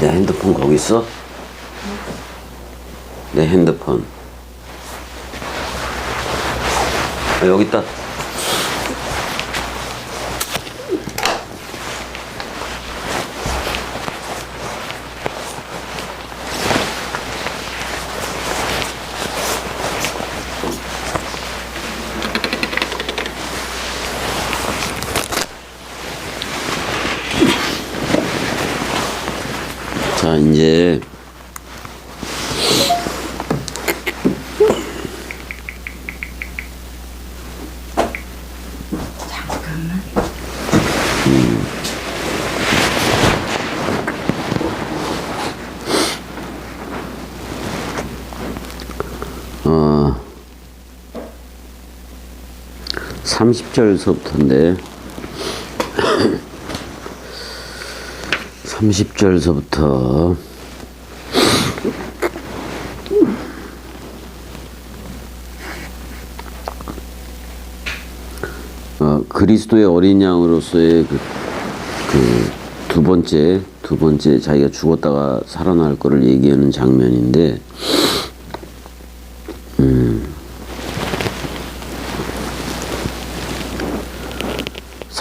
내 핸드폰 거기 있어? 내 핸드폰. 아, 여기 있다. 자, 이제 잠깐만. 어 30절서부터인데. 30절서부터. 어, 그리스도의 어린 양으로서의 그, 그 두 번째 두 번째 자기가 죽었다가 살아날 거를 얘기하는 장면인데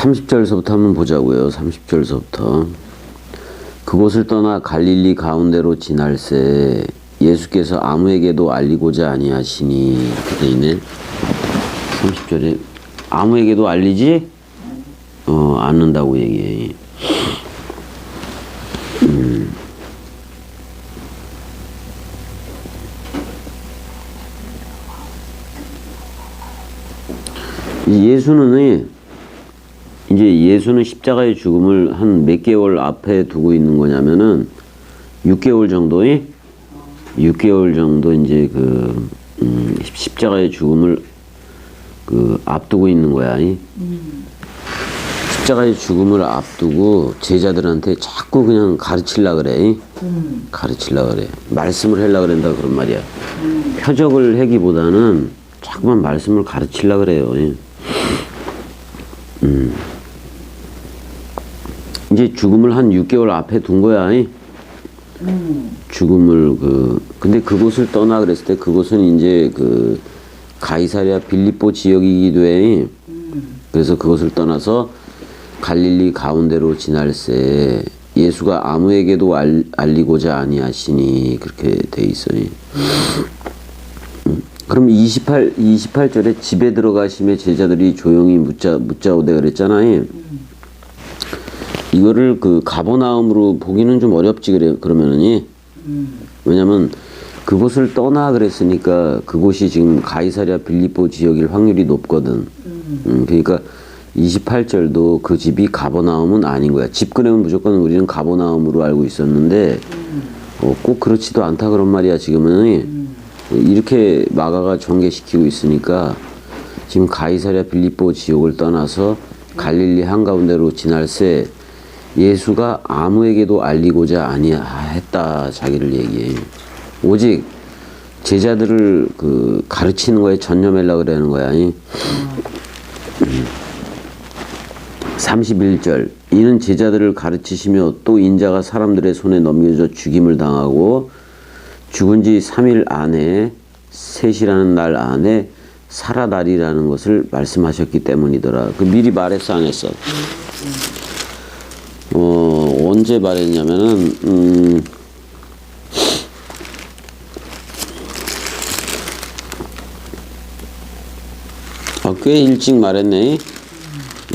30절서부터 한번 보자고요. 30절서부터. 그곳을 떠나 갈릴리 가운데로 지날새 예수께서 아무에게도 알리고자 아니하시니 이렇게 돼 있네. 30절에 아무에게도 알리지 어, 않는다고 얘기해. 음. 이 예수는 이제 예수는 십자가의 죽음을 한 몇 개월 앞에 두고 있는 거냐면은 6개월 정도의 6개월 정도 이제 그 음, 십자가의 죽음을 그 앞두고 있는 거야. 이. 십자가의 죽음을 앞두고 제자들한테 자꾸 그냥 가르치려 그래. 이. 가르치려 그래. 말씀을 하려 그런다 그런 말이야. 표적을 하기보다는 자꾸만 말씀을 가르치려 그래요. 이. 이제 죽음을 한 6개월 앞에 둔 거야. 이. 죽음을 그 근데 그곳을 떠나 그랬을 때 그곳은 이제 그 가이사랴 빌립보 지역이기도 해. 그래서 그것을 떠나서 갈릴리 가운데로 지날새 예수가 아무에게도 알, 알리고자 아니하시니 그렇게 돼 있어요. 음. 그럼 28 28절에 집에 들어가심에 제자들이 조용히 묻자 묻자오되 그랬잖아요. 이거를 그 가버나움으로 보기는 좀 어렵지 그래 그러면은이. 왜냐면 그곳을 떠나 그랬으니까 그곳이 지금 가이사랴 빌립보 지역일 확률이 높거든. 음, 그러니까 28절도 그 집이 가버나움은 아닌 거야. 집 그러면 무조건 우리는 가버나움으로 알고 있었는데 어, 꼭 그렇지도 않다 그런 말이야 지금은 이렇게 마가가 전개시키고 있으니까 지금 가이사랴 빌립보 지역을 떠나서 갈릴리 한가운데로 지날새 예수가 아무에게도 알리고자 아니했다 자기를 얘기해. 오직 제자들을 그 가르치는 거에 전념하려 그러는 거야. 이. 31절 이는 제자들을 가르치시며 또 인자가 사람들의 손에 넘겨져 죽임을 당하고 죽은 지 3일 안에 셋이라는 날 안에 살아나리라는 것을 말씀하셨기 때문이더라. 그 미리 말했어 안 했어? 어, 언제 말했냐면은, 음, 아, 꽤 일찍 말했네.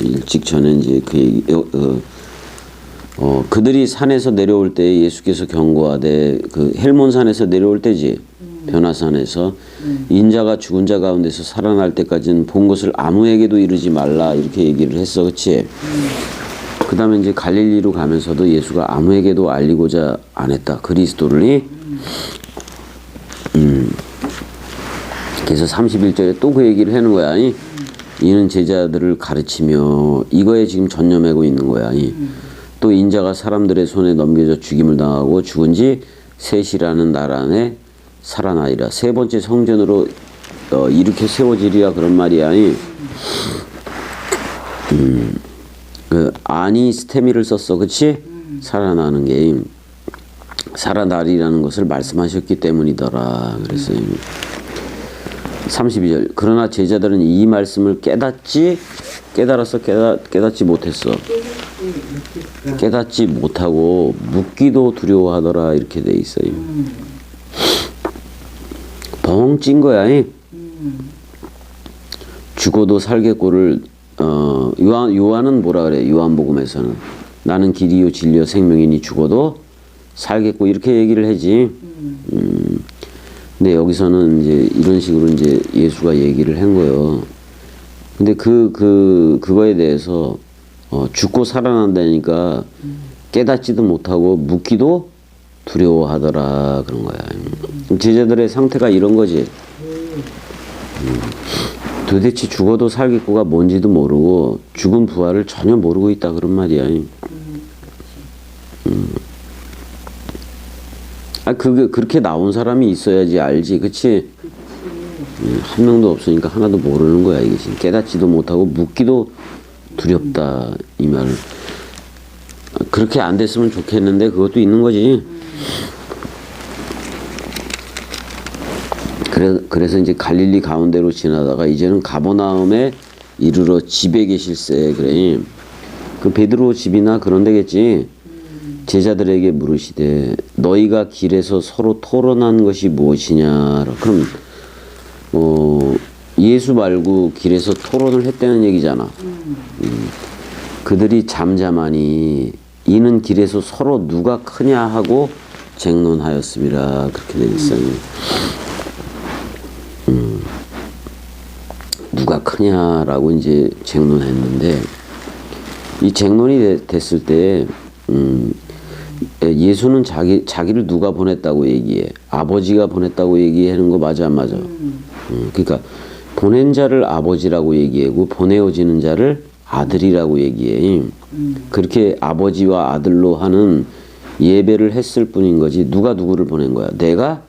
일찍 전에 이제 그 얘기, 어, 어, 어, 그들이 산에서 내려올 때 예수께서 경고하되 그 헬몬 산에서 내려올 때지 변화산에서 인자가 죽은 자 가운데서 살아날 때까지는 본 것을 아무에게도 이르지 말라 이렇게 얘기를 했어, 그렇지? 그 다음에 이제 갈릴리로 가면서도 예수가 아무에게도 알리고자 안 했다. 그리스도를. 음. 그래서 31절에 또 그 얘기를 하는 거야. 이. 이는 제자들을 가르치며 이거에 지금 전념하고 있는 거야. 이. 또 인자가 사람들의 손에 넘겨져 죽임을 당하고 죽은 지 셋이라는 날 안에 살아나리라. 세 번째 성전으로 어, 이렇게 세워지리라 그런 말이야. 이. 그 아니 스테미를 썼어, 그치? 살아나는 게 살아나리라는 것을 말씀하셨기 때문이더라. 그랬어요. 32절. 그러나 제자들은 이 말씀을 깨닫지 깨달아서 깨닫, 깨닫지 못했어. 깨닫지 못하고 묻기도 두려워하더라 이렇게 돼 있어요. 벙찐 거야. 이. 죽어도 살겠고를 어, 요한 요한은 뭐라 그래? 요한복음에서는 나는 길이요 진리요 생명이니 죽어도 살겠고 이렇게 얘기를 하지. 음. 근데 여기서는 이제 이런 식으로 이제 예수가 얘기를 한 거예요. 근데 그, 그, 그거에 대해서, 어, 죽고 살아난다니까 깨닫지도 못하고 묻기도 두려워하더라. 그런 거야. 음. 제자들의 상태가 이런 거지. 음. 도대체 죽어도 살겠고가 뭔지도 모르고 죽은 부활을 전혀 모르고 있다. 그런 말이야. 음. 아, 그게, 그렇게 나온 사람이 있어야지 알지. 그치? 음, 한 명도 없으니까 하나도 모르는 거야 이게 지금 깨닫지도 못하고 묻기도 두렵다 이 말을 아, 그렇게 안 됐으면 좋겠는데 그것도 있는 거지 그래, 그래 서 이제 갈릴리 가운데로 지나다가 이제는 가버나움에 이르러 집에 계실세 그래 그 베드로 집이나 그런 데겠지 제자들에게 물으시되 너희가 길에서 서로 토론한 것이 무엇이냐 그럼 어, 예수 말고 길에서 토론을 했다는 얘기잖아. 음. 그들이 잠잠하니 이는 길에서 서로 누가 크냐 하고 쟁론하였습니다. 그렇게 되어 있어요. 누가 크냐라고 이제 쟁론했는데 이 쟁론이 되- 됐을 때 음, 예수는 자기 자기를 누가 보냈다고 얘기해 아버지가 보냈다고 얘기하는 거 맞아 안 맞아? 음, 그러니까 보낸 자를 아버지라고 얘기하고 보내어지는 자를 아들이라고 얘기해. 그렇게 아버지와 아들로 하는 예배를 했을 뿐인 거지. 누가 누구를 보낸 거야? 내가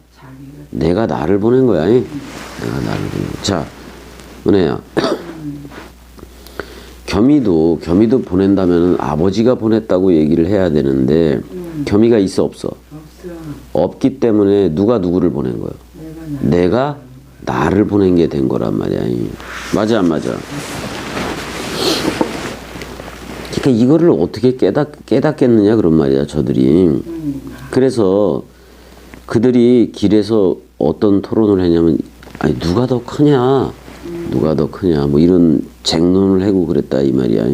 내가 나를 보낸 거야. 이. 내가 나를 보낸 거야. 자, 은혜야. 겸이도 겸이도 보낸다면 아버지가 보냈다고 얘기를 해야 되는데 겸이가 있어 없어? 없어. 없기 때문에 누가 누구를 보낸 거예요? 내가 나. 나를 보낸 게 된 거란 말이야. 이. 맞아 안 맞아? 그러니까 이거를 어떻게 깨닫 깨닫겠느냐 그런 말이야 저들이. 그래서 그들이 길에서 어떤 토론을 했냐면 아니 누가 더 크냐, 누가 더 크냐 뭐 이런 쟁론을 하고 그랬다 이 말이야.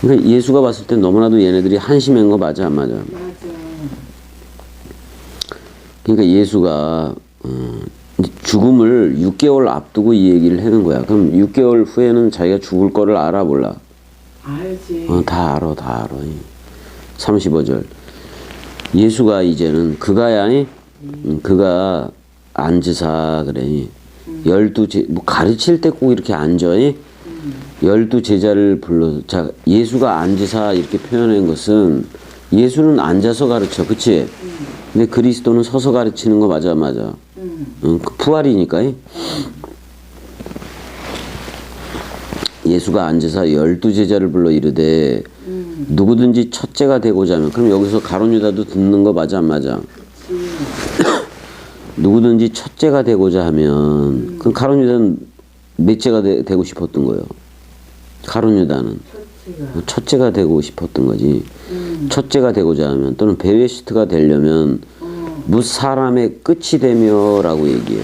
그러니까 예수가 봤을 때 너무나도 얘네들이 한심한 거 맞아 안 맞아? 그러니까 예수가 어, 죽음을 6개월 앞두고 이 얘기를 하는 거야. 그럼 6개월 후에는 자기가 죽을 거를 알아 몰라? 알지. 어, 다 알아, 다 알아. 35절. 예수가 이제는 그가야, 이? 음, 그가 앉으사 그래. 열두 제, 뭐 가르칠 때 꼭 이렇게 앉아. 이? 열두 제자를 불러. 자, 예수가 앉으사 이렇게 표현한 것은 예수는 앉아서 가르쳐, 그치? 근데 그리스도는 서서 가르치는 거 맞아, 맞아. 응, 그 부활이니까. 이? 예수가 앉아서 열두 제자를 불러 이르되 누구든지 첫째가 되고자 하면 그럼 여기서 가론 유다도 듣는 거 맞아 안 맞아? 누구든지 첫째가 되고자 하면 그럼 가론 유다는 몇째가 되, 되고 싶었던 거예요? 가론 유다는 첫째가. 첫째가 되고 싶었던 거지. 첫째가 되고자 하면 또는 베베시트가 되려면 무 사람의 끝이 되며라고 얘기해.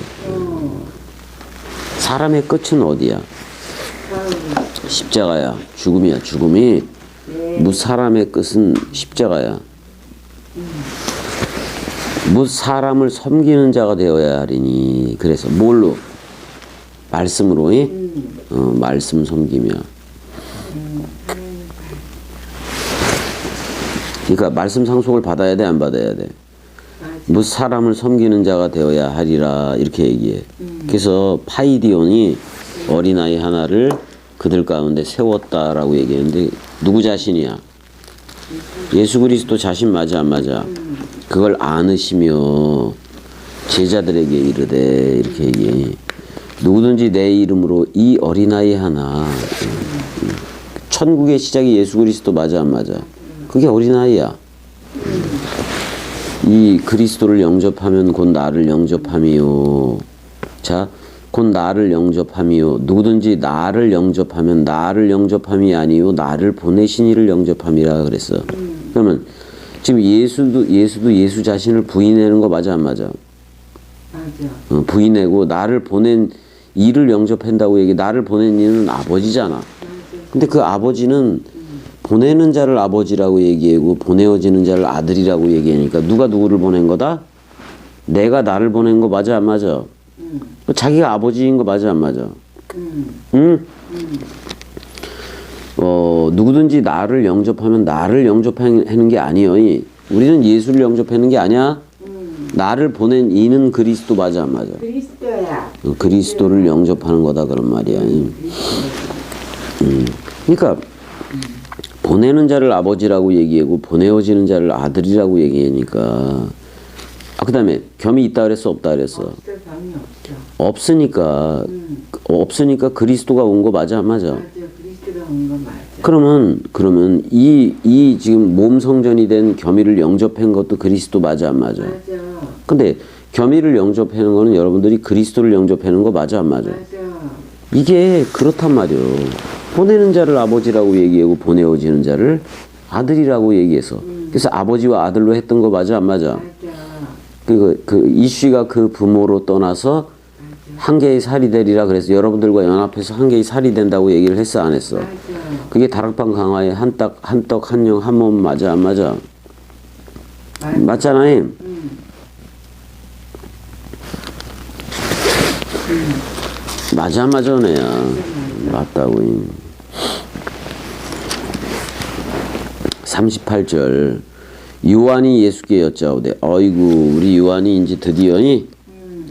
사람의 끝은 어디야? 십자가야. 죽음이야. 죽음이 무 사람의 끝은 십자가야. 무 사람을 섬기는 자가 되어야 하리니 그래서 뭘로 말씀으로 이? 어, 말씀 섬기며. 그러니까 말씀 상속을 받아야 돼 안 받아야 돼? 맞아. 무 사람을 섬기는 자가 되어야 하리라 이렇게 얘기해. 그래서 파이디온이 어린아이 하나를 그들 가운데 세웠다라고 얘기했는데 누구 자신이야? 예수 그리스도 자신 맞아 안 맞아? 그걸 안으시며 제자들에게 이르되 이렇게 얘기해. 누구든지 내 이름으로 이 어린아이 하나 천국의 시작이 예수 그리스도 맞아 안 맞아? 그게 어린아이야. 이 그리스도를 영접하면 곧 나를 영접함이요. 자, 곧 나를 영접함이요. 누구든지 나를 영접하면 나를 영접함이 아니요 나를 보내신 이를 영접함이라 그랬어. 그러면 지금 예수도 예수도 예수 자신을 부인하는 거 맞아 안 맞아? 맞아. 어, 부인하고 나를 보낸 이를 영접한다고 얘기. 나를 보낸 이는 아버지잖아. 맞아. 근데 그 아버지는 보내는 자를 아버지라고 얘기하고 보내어지는 자를 아들이라고 얘기하니까 누가 누구를 보낸 거다? 내가 나를 보낸 거 맞아 안 맞아? 응. 자기가 아버지인 거 맞아 안 맞아? 응. 응? 어 누구든지 나를 영접하면 나를 영접하는 게 아니여. 이. 우리는 예수를 영접하는 게 아니야. 응. 나를 보낸 이는 그리스도 맞아 안 맞아? 그리스도야. 어, 그리스도를 영접하는 거다 그런 말이야. 이. 그러니까 보내는 자를 아버지라고 얘기하고 보내어지는 자를 아들이라고 얘기하니까 아 그다음에 겸이 있다 그랬어 없다 그랬어. 없으니까 응. 없으니까 그리스도가 온 거 맞아 안 맞아 맞아. 거 맞아. 그러면 그러면 이 이 지금 몸 성전이 된 겸이를 영접한 것도 그리스도 맞아 안 맞아 맞아. 근데 겸이를 영접하는 거는 여러분들이 그리스도를 영접하는 거 맞아 안 맞아 맞아. 이게 그렇단 말이요. 보내는 자를 아버지라고 얘기하고 보내어지는 자를 아들이라고 얘기해서 그래서 아버지와 아들로 했던 거 맞아 안 맞아? 맞아. 그, 그 이씨가 그 부모로 떠나서 한 개의 살이 되리라 그래서 여러분들과 연합해서 한 개의 살이 된다고 얘기를 했어 안 했어? 그게 다락방 강화의 한떡 한떡 한영 한 몸 맞아 안 맞아? 맞아. 맞잖아요. 응. 맞아 안 맞아 내야 맞다고 38절 요한이 예수께 여짜오되 어이구 우리 요한이 이제 드디어니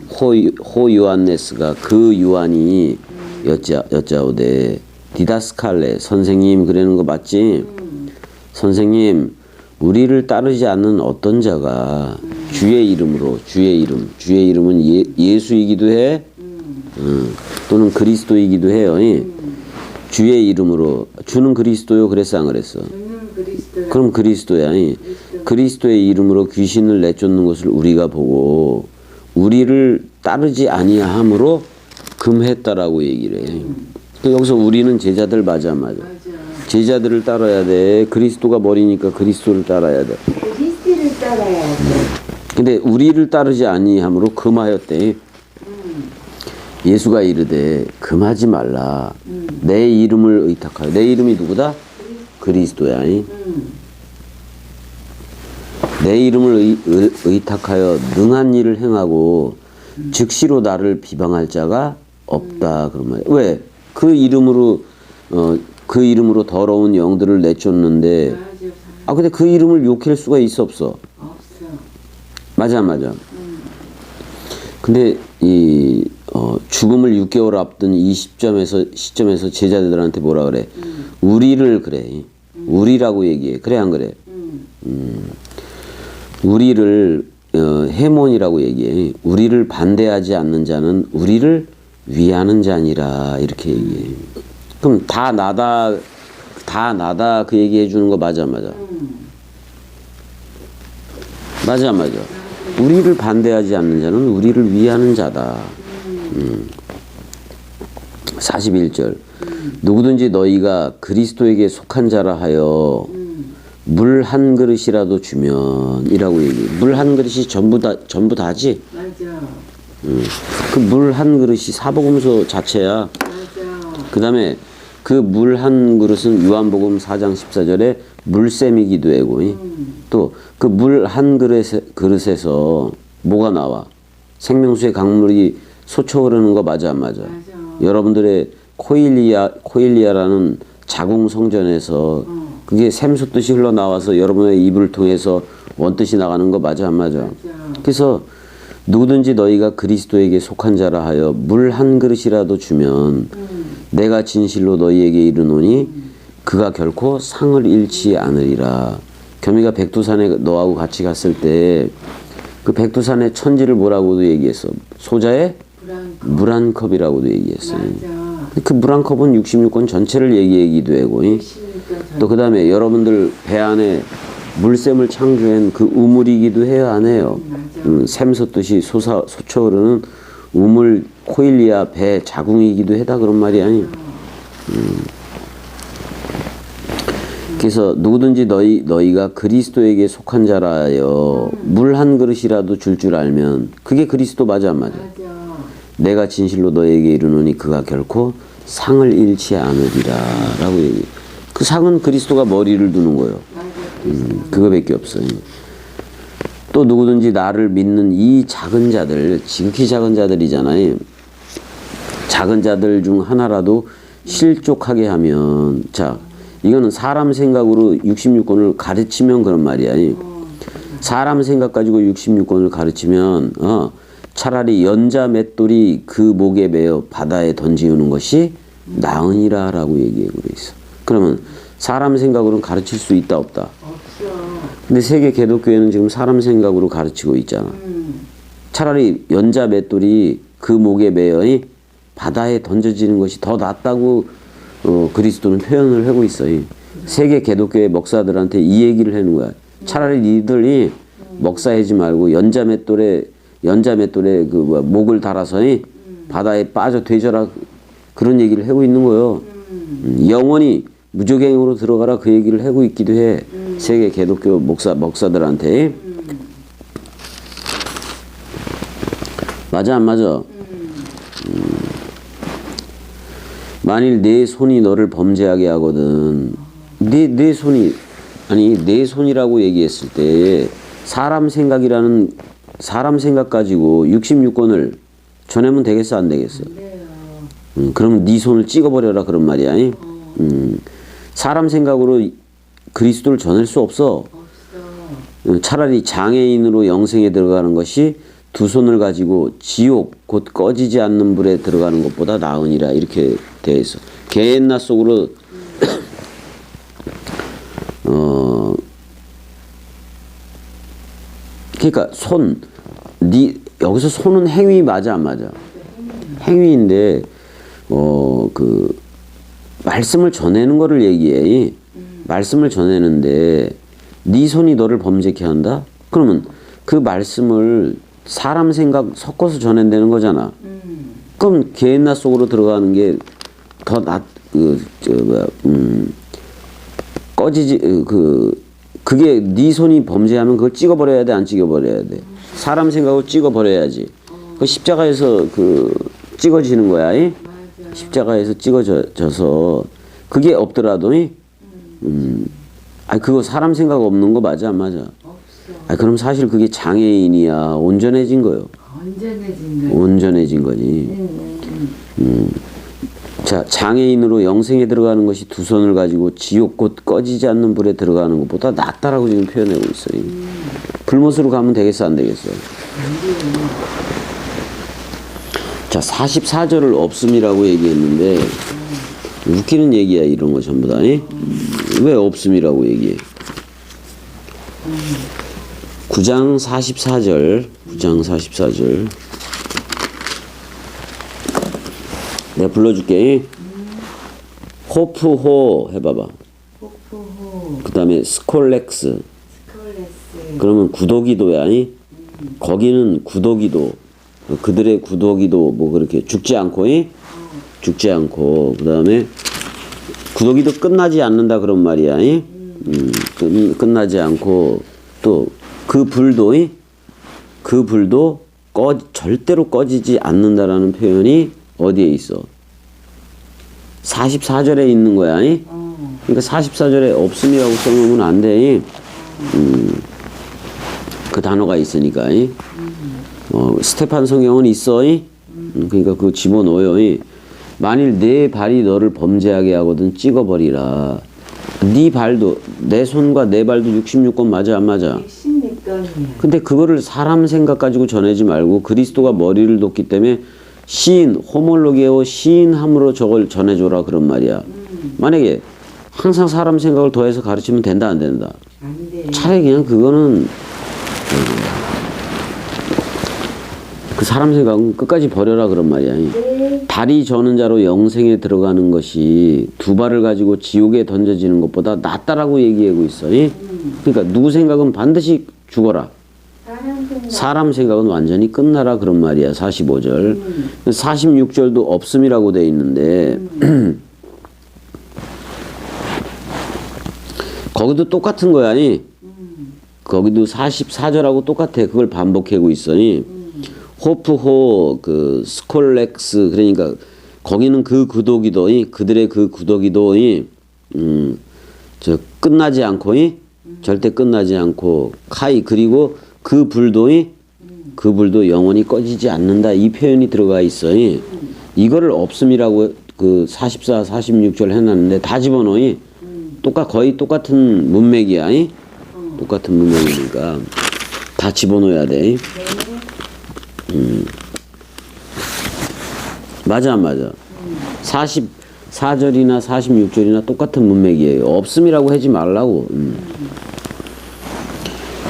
호, 호 요한네스가 그 요한이 여짜, 여짜오되 디다스칼레 선생님 그러는 거 맞지? 선생님 우리를 따르지 않는 어떤 자가 주의 이름으로 주의 이름 주의 이름은 예, 예수이기도 해 음, 또는 그리스도이기도 해요. 이. 주의 이름으로 주는 그리스도요 그랬어 안 그랬어? 그럼 그리스도야. 이. 그리스도의 이름으로 귀신을 내쫓는 것을 우리가 보고 우리를 따르지 아니함으로 금했다라고 얘기를 해. 그 여기서 우리는 제자들 맞아 안 맞아? 제자들을 따라야 돼. 그리스도가 머리니까 그리스도를 따라야 돼. 그리스도를 따라야 돼. 근데 우리를 따르지 아니함으로 금하였대. 예수가 이르되 금하지 말라. 내 이름을 의탁하여. 내 이름이 누구다? 그리스도야. 이. 응. 내 이름을 의, 의, 의 탁하여 능한 일을 행하고 즉시로 나를 비방할 자가 없다 그런 말이야. 왜? 그 이름으로 어, 그 이름으로 더러운 영들을 내쫓는데. 아 근데 그 이름을 욕할 수가 있어 없어? 없어. 맞아 안 맞아? 근데 이 어, 죽음을 6개월 앞둔 이 시점에서 시점에서 제자들한테 뭐라 그래? 우리를 그래. 우리라고 얘기해. 그래 안 그래? 응. 우리를 어, 해몬이라고 얘기해. 우리를 반대하지 않는 자는 우리를 위하는 자니라 이렇게 얘기해. 그럼 다 나다 다 나다 그 얘기해 주는 거 맞아 안 맞아? 응. 맞아 안 맞아? 우리를 반대하지 않는 자는 우리를 위하는 자다. 음. 41절 누구든지 너희가 그리스도에게 속한 자라 하여 물 한 그릇이라도 주면이라고 얘기해. 물한 그릇이 전부 다 전부 다지. 맞아. 그물 한 그릇이 사복음서 자체야. 맞아. 그다음에 그 물 한 그릇은 요한복음 4장 14절에 물샘이기도 하고 또그 물 한 그릇에, 그릇에서 뭐가 나와? 생명수의 강물이 솟쳐 흐르는 거 맞아 안 맞아? 맞아. 여러분들의 코일리아 코일리아라는 자궁 성전에서 그게 샘솟듯이 흘러나와서 여러분의 입을 통해서 원뜻이 나가는 거 맞아 안 맞아? 맞아. 그래서 누구든지 너희가 그리스도에게 속한 자라 하여 물 한 그릇이라도 주면 내가 진실로 너희에게 이르노니 그가 결코 상을 잃지 않으리라. 겸이가 백두산에 너하고 같이 갔을 때 그 백두산의 천지를 뭐라고도 얘기했어. 소자의 물 한 컵이라고도 얘기했어요. 그 물 한 컵은 66권 전체를 얘기하기도 하고. 또 그 다음에 여러분들 배 안에 물샘을 창조한 그 우물이기도 해요, 안 해요? 맞아. 음, 샘 솟듯이 솟아, 솟아오르는 우물 코일리아 배 자궁이기도 해다 그런 말이 아니. 음. 그래서 누구든지 너희 너희가 그리스도에게 속한 자라여 물 한 그릇이라도 줄줄 알면 그게 그리스도 맞아 안 맞아? 내가 진실로 너에게 이르노니 그가 결코 상을 잃지 않으리라라고 얘기. 그 상은 그리스도가 머리를 두는 거예요. 음, 그거밖에 없어요. 또 누구든지 나를 믿는 이 작은 자들, 지극히 작은 자들이잖아요. 작은 자들 중 하나라도 실족하게 하면, 자, 이거는 사람 생각으로 66권을 가르치면 그런 말이야. 사람 생각 가지고 66권을 가르치면, 어, 차라리 연자 맷돌이 그 목에 매어 바다에 던지우는 것이 나으니라 라고 얘기하고 있어. 그러면 사람 생각으로는 가르칠 수 있다 없다. 없어. 근데 세계 개독교회는 지금 사람 생각으로 가르치고 있잖아. 음. 차라리 연자 맷돌이 그 목에 매어 이 바다에 던져지는 것이 더 낫다고 어, 그리스도는 표현을 하고 있어요. 세계 개독교회 목사들한테 이 얘기를 하는 거야. 차라리 니들이 먹사하지 말고 연자 맷돌에 연자 맷돌에 그 목을 달아서 이 바다에 빠져 되져라 그런 얘기를 하고 있는 거예요. 음, 영원히 무조갱으로 들어가라 그 얘기를 하고 있기도 해. 세계 개독교 목사 목사들한테 맞아 안 맞아? 음. 만일 내 손이 너를 범죄하게 하거든 내, 내 손이 아니 내 손이라고 얘기했을 때 사람 생각이라는 사람 생각 가지고 66권을 전하면 되겠어 안 되겠어? 그래요. 음, 그러면 네 손을 찍어버려라 그런 말이야. 이? 음, 사람 생각으로 그리스도를 전할 수 없어. 없어. 어, 차라리 장애인으로 영생에 들어가는 것이 두 손을 가지고 지옥 곧 꺼지지 않는 불에 들어가는 것보다 나으니라 이렇게 되어 있어. 개엔나 속으로 어 그러니까 손, 니 여기서 손은 행위 맞아 안 맞아? 행위인데 어그 말씀을 전하는 거를 얘기해. 말씀을 전하는데 네 손이 너를 범죄케 한다? 그러면 그 말씀을 사람 생각 섞어서 전한다는 거잖아. 음. 그럼 개인나 속으로 들어가는 게 더 낫, 그, 저, 뭐야, 음, 꺼지지, 어, 그, 그게 네 손이 범죄하면 그걸 찍어버려야 돼, 안 찍어버려야 돼? 사람 생각으로 찍어버려야지. 그 십자가에서 그, 찍어지는 거야, 이? 십자가에서 찍어져서, 그게 없더라도, 이? 음, 아 그거 사람 생각 없는 거 맞아, 안 맞아? 없어. 아 그럼 사실 그게 장애인이야, 온전해진 거요. 언제내진 거. 온전해진 거지. 음, 음, 자, 장애인으로 영생에 들어가는 것이 두 손을 가지고 지옥 곧 꺼지지 않는 불에 들어가는 것보다 낫다라고 지금 표현하고 있어요. 불못으로 가면 되겠어, 안 되겠어? 자, 44절을 없음이라고 얘기했는데, 웃기는 얘기야, 이런 거 전부 다. 이? 왜 없음이라고 얘기해? 9장 44절, 9장 44절. 내가 불러줄게. 호프호 해봐봐. 그 다음에 스콜렉스. 그러면 구도기도야. 이? 거기는 구도기도. 그들의 구도기도 뭐 그렇게 죽지 않고, 이? 죽지 않고. 그 다음에 구도기도 끝나지 않는다 그런 말이야. 이? 음, 끝, 끝나지 않고 또 그 불도, 이? 그 불도 꺼, 절대로 꺼지지 않는다라는 표현이 어디에 있어? 44절에 있는 거야. 그러니까 44절에 없음이라고 써놓으면 안 돼. 음, 그 단어가 있으니까. 이. 어, 스테판 성경은 있어. 이. 음, 그러니까 그거 집어넣어요. 이. 만일 내 발이 너를 범죄하게 하거든 찍어버리라. 네 발도 내 손과 내 발도 66권 맞아 안 맞아? 16건이야. 근데 그거를 사람 생각 가지고 전하지 말고 그리스도가 머리를 뒀기 때문에 시인 호몰로게오 시인함으로 저걸 전해줘라 그런 말이야. 만약에 항상 사람 생각을 더해서 가르치면 된다 안 된다. 안 돼. 차라리 그냥 그거는 음, 그 사람 생각은 끝까지 버려라 그런 말이야. 네. 발이 저는 자로 영생에 들어가는 것이 두 발을 가지고 지옥에 던져지는 것보다 낫다라고 얘기하고 있어. 이? 그러니까 누구 생각은 반드시 죽어라. 사람 생각. 사람 생각은 완전히 끝나라 그런 말이야. 45절. 46절도 없음이라고 돼 있는데 거기도 똑같은 거야. 니 거기도 44절하고 똑같아. 그걸 반복하고 있어니. 호프호 그 스콜렉스 그러니까 거기는 그 구도기도이 그들의 그 구도기도이 음저 끝나지 않고이 절대 끝나지 않고 카이 그리고 그 불도이 그 불도 영원히 꺼지지 않는다 이 표현이 들어가 있어이 이거를 없음이라고 그 44, 46절 해놨는데 다 집어넣이 똑같 거의 똑같은 문맥이야 이? 똑같은 문맥이니까 다 집어넣어야 돼. 음. 맞아 안 맞아. 44절이나 46절이나 똑같은 문맥이에요. 없음이라고 하지 말라고. 음.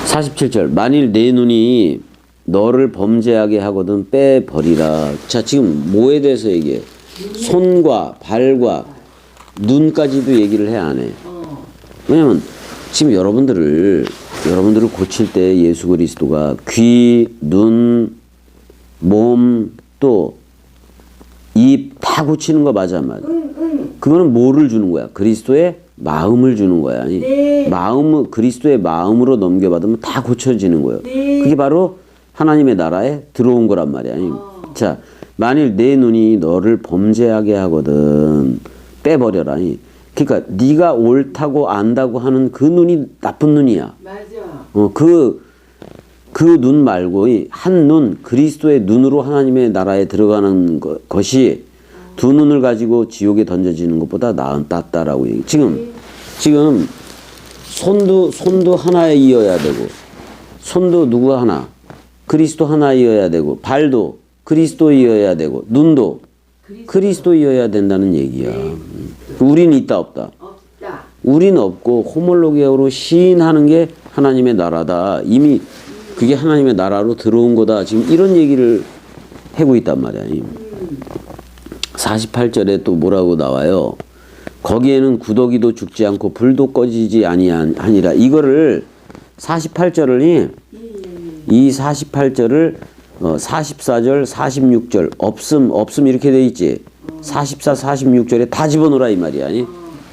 47절 만일 내 눈이 너를 범죄하게 하거든 빼버리라. 자 지금 뭐에 대해서 얘기해? 손과 발과 눈까지도 얘기를 해안 해? 어. 왜냐면 지금 여러분들을 여러분들을 고칠 때 예수 그리스도가 귀, 눈, 몸, 또 입 다 고치는 거 맞아 안 맞아? 응, 응. 그거는 뭐를 주는 거야? 그리스도의 마음을 주는 거야. 아니, 네. 마음을 그리스도의 마음으로 넘겨받으면 다 고쳐지는 거예요. 네. 그게 바로 하나님의 나라에 들어온 거란 말이야. 아니. 자, 만일 내 눈이 너를 범죄하게 하거든 빼버려라. 아니. 그러니까 네가 옳다고 안다고 하는 그 눈이 나쁜 눈이야. 맞아. 어, 그, 그 눈 말고 이한 눈, 그리스도의 눈으로 하나님의 나라에 들어가는 거- 것이 두 눈을 가지고 지옥에 던져지는 것보다 나은 낫다라고 얘기. 지금, 지금 손도, 손도 하나에 이어야 되고, 손도 누구 하나, 그리스도 하나 이어야 되고, 발도 그리스도 이어야 되고, 눈도 그리스도 이어야 된다는 얘기야. 음. 우리는 있다 없다. 우리는 없고 호몰로기아로 시인하는 게 하나님의 나라다. 이미 그게 하나님의 나라로 들어온 거다. 지금 이런 얘기를 하고 있단 말이야. 48절에 또 뭐라고 나와요? 거기에는 구더기도 죽지 않고 불도 꺼지지 아니하니라. 이거를 48절을 이 48절을 어, 44절, 46절 없음 없음 이렇게 돼 있지. 44, 46절에 다 집어넣으라 이 말이야.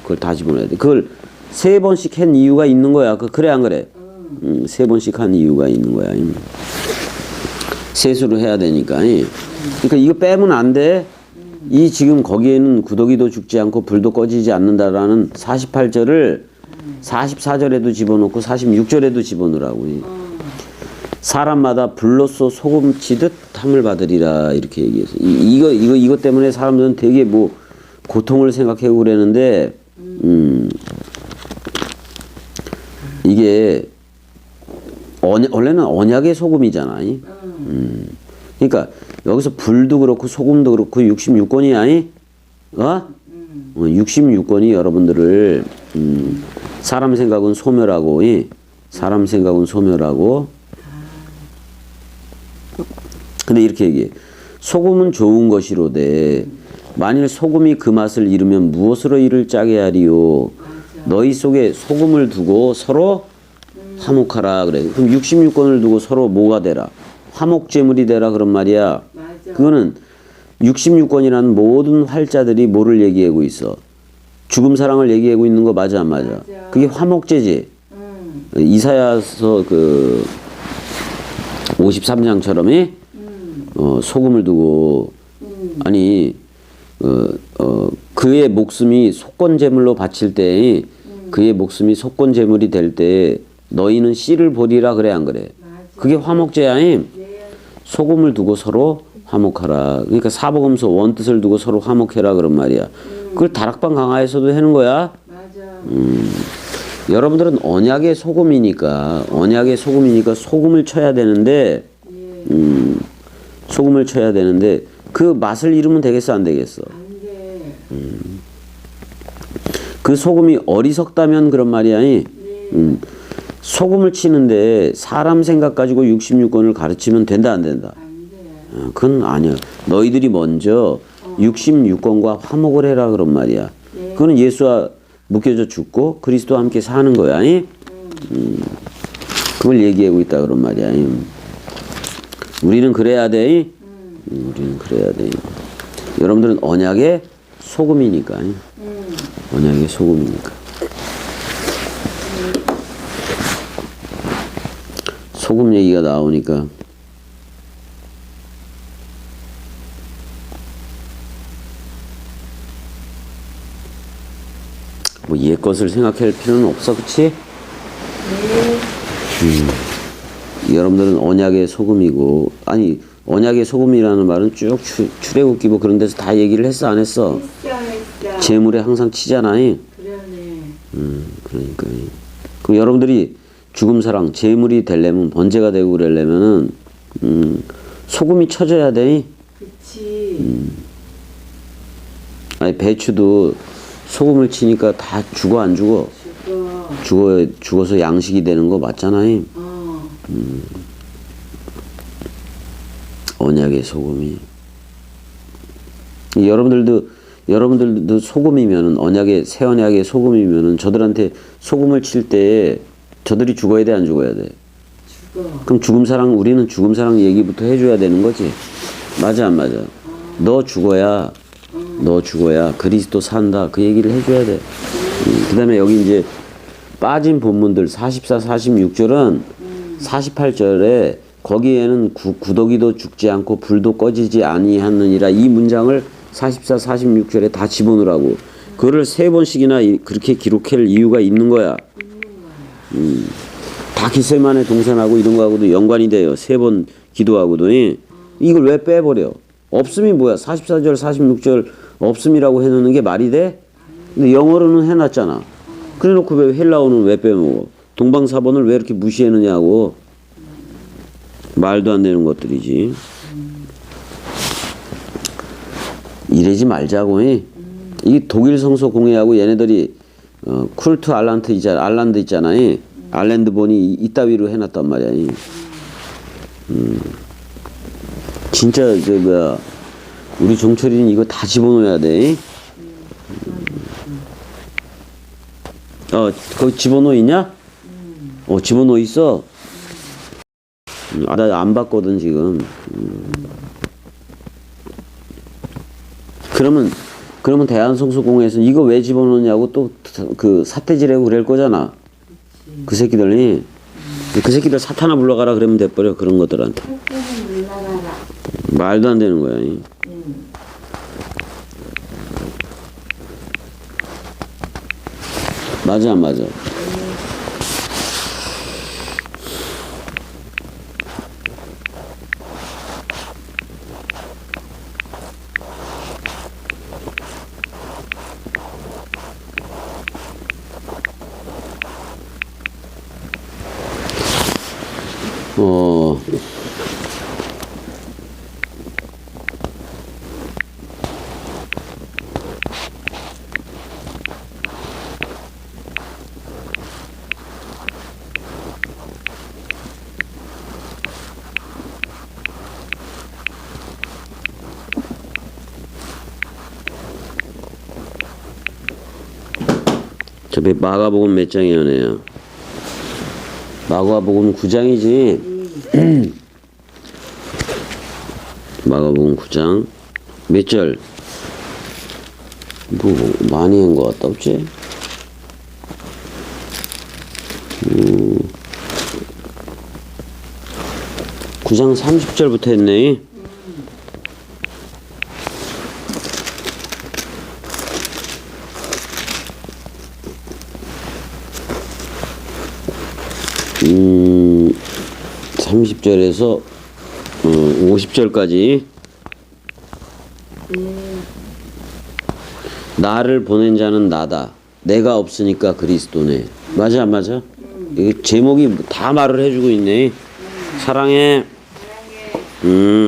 그걸 다 집어넣어야 돼. 그걸 세 번씩 한 이유가 있는 거야. 그 그래 안 그래? 음, 세 번씩 한 이유가 있는 거야. 음. 세수를 해야 되니까. 이. 그러니까 이거 빼면 안 돼. 이 지금 거기에는 구더기도 죽지 않고 불도 꺼지지 않는다라는 48절을 44절에도 집어넣고 46절에도 집어넣으라고. 이. 사람마다 불로써 소금 치듯 함을 받으리라 이렇게 얘기해서 이, 이거 이거 이것 때문에 사람들은 되게 뭐 고통을 생각하고 그랬는데 음 이게 언, 원래는 언약의 소금이잖아. 이? 음. 그러니까 여기서 불도 그렇고 소금도 그렇고 66권이 아니? 어? 어 66권이 여러분들을 음, 사람 생각은 소멸하고 이? 사람 생각은 소멸하고 근데 이렇게 얘기해. 소금은 좋은 것이로되 만일 소금이 그 맛을 잃으면 무엇으로 이를 짜게 하리요. 너희 속에 소금을 두고 서로 화목하라 그래. 그럼 66권을 두고 서로 뭐가 되라? 화목제물이 되라 그런 말이야. 맞아. 그거는 66권이라는 모든 활자들이 뭐를 얘기하고 있어? 죽음 사랑을 얘기하고 있는 거 맞아 안 맞아? 맞아. 그게 화목제지. 응. 이사야서 그 53장처럼이 어, 소금을 두고 아니 어, 어, 그의 목숨이 속건 제물로 바칠 때 그의 목숨이 속건 제물이 될때 너희는 씨를 보리라 그래 안 그래? 그게 화목제야. 임. 네. 소금을 두고 서로 화목하라. 그러니까 사복음서 원뜻을 두고 서로 화목해라 그런 말이야. 그걸 다락방 강화에서도 하는 거야. 맞아. 여러분들은 언약의 소금이니까 언약의 소금이니까 소금을 쳐야 되는데 예. 음, 소금을 쳐야 되는데 그 맛을 잃으면 되겠어 안 되겠어? 안 돼. 그 소금이 어리석다면 그런 말이 아니. 네. 음, 소금을 치는데 사람 생각 가지고 66권을 가르치면 된다 안 된다? 안. 어, 그건 아니야. 너희들이 먼저 육심 육권과 화목을 해라 그런 말이야. 네. 그거는 예수와 묶여져 죽고 그리스도와 함께 사는 거야. 아니? 음, 그걸 얘기하고 있다 그런 말이야. 음. 우리는 그래야 돼. 음, 우리는 그래야 돼. 여러분들은 언약의 소금이니까. 음. 언약의 소금이니까. 소금 얘기가 나오니까 뭐 옛 것을 생각할 필요는 없어, 그치? 네. 여러분들은 언약의 소금이고 아니 언약의 소금이라는 말은 쭉 출- 출애굽기 뭐 그런 데서 다 얘기를 했어 안 했어? 재물에 항상 치잖아요. 그러네. 음, 그러니까. 그럼 여러분들이 죽음 사랑, 재물이 되려면 번제가 되고 그러려면은 음, 소금이 쳐져야 돼. 그치. 음. 아니 배추도 소금을 치니까 다 죽어 안 죽어? 죽어. 죽어 죽어서 양식이 되는 거 맞잖아요. 어. 언약의 소금이. 여러분들도 여러분들도 소금이면은 언약의 새 언약의 소금이면은 저들한테 소금을 칠 때 저들이 죽어야 돼 안 죽어야 돼? 죽어. 그럼 죽음 사랑 우리는 죽음 사랑 얘기부터 해줘야 되는 거지. 맞아 안 맞아? 너 죽어야 너 죽어야 그리스도 산다 그 얘기를 해줘야 돼. 음, 그 다음에 여기 이제 빠진 본문들 44, 46절은 48절에 거기에는 구, 구더기도 죽지 않고 불도 꺼지지 아니하느니라 이 문장을 44, 46절에 다 집어넣으라고. 그거를 세 번씩이나 이- 그렇게 기록할 이유가 있는 거야. 다 기세만의 동산하고 이런 거하고도 연관이 돼요. 세 번 기도하고도. 예. 이걸 왜 빼버려? 없음이 뭐야? 44절, 46절 없음이라고 해놓는 게 말이 돼? 근데 영어로는 해놨잖아. 그래놓고 왜 헬라어는 왜 빼먹어? 동방사본을 왜 이렇게 무시했느냐고. 말도 안 되는 것들이지. 이러지 말자고. 예. 이 독일 성서 공회하고 얘네들이 어, 쿨트 알란트 있잖아, 알란드 있잖아요. 알랜드 본이 이- 이따위로 해놨단 말이야. 이. 음. 진짜 저 뭐야 우리 종철이는 이거 다 집어넣어야 돼. 음. 어, 거기 집어넣어 있냐? 어, 집어넣어 있어. 음, 아, 나 안 봤거든 지금. 음. 그러면 그러면 대한성수공회에서 이거 왜 집어넣냐고 또 그 사태질하고 그럴 거잖아. 그 새끼들이 그 새끼들 사탄아 불러가라 그러면 돼버려 그런 것들한테. 말도 안 되는 거야. 이. 응. 맞아 안 맞아? 어. 저기 마가복음 몇 장이야, 네요 마가복음 9장이지. 마가복음 9장 몇 절? 뭐, 뭐 많이 한 것 같다, 없지? 음, 9장 30절부터 했네. 음, 30절에서 어, 50절까지 나를 보낸 자는 나다. 내가 없으니까 그리스도네. 맞아 안 맞아? 이게 제목이 다 말을 해주고 있네. 사랑해. 음.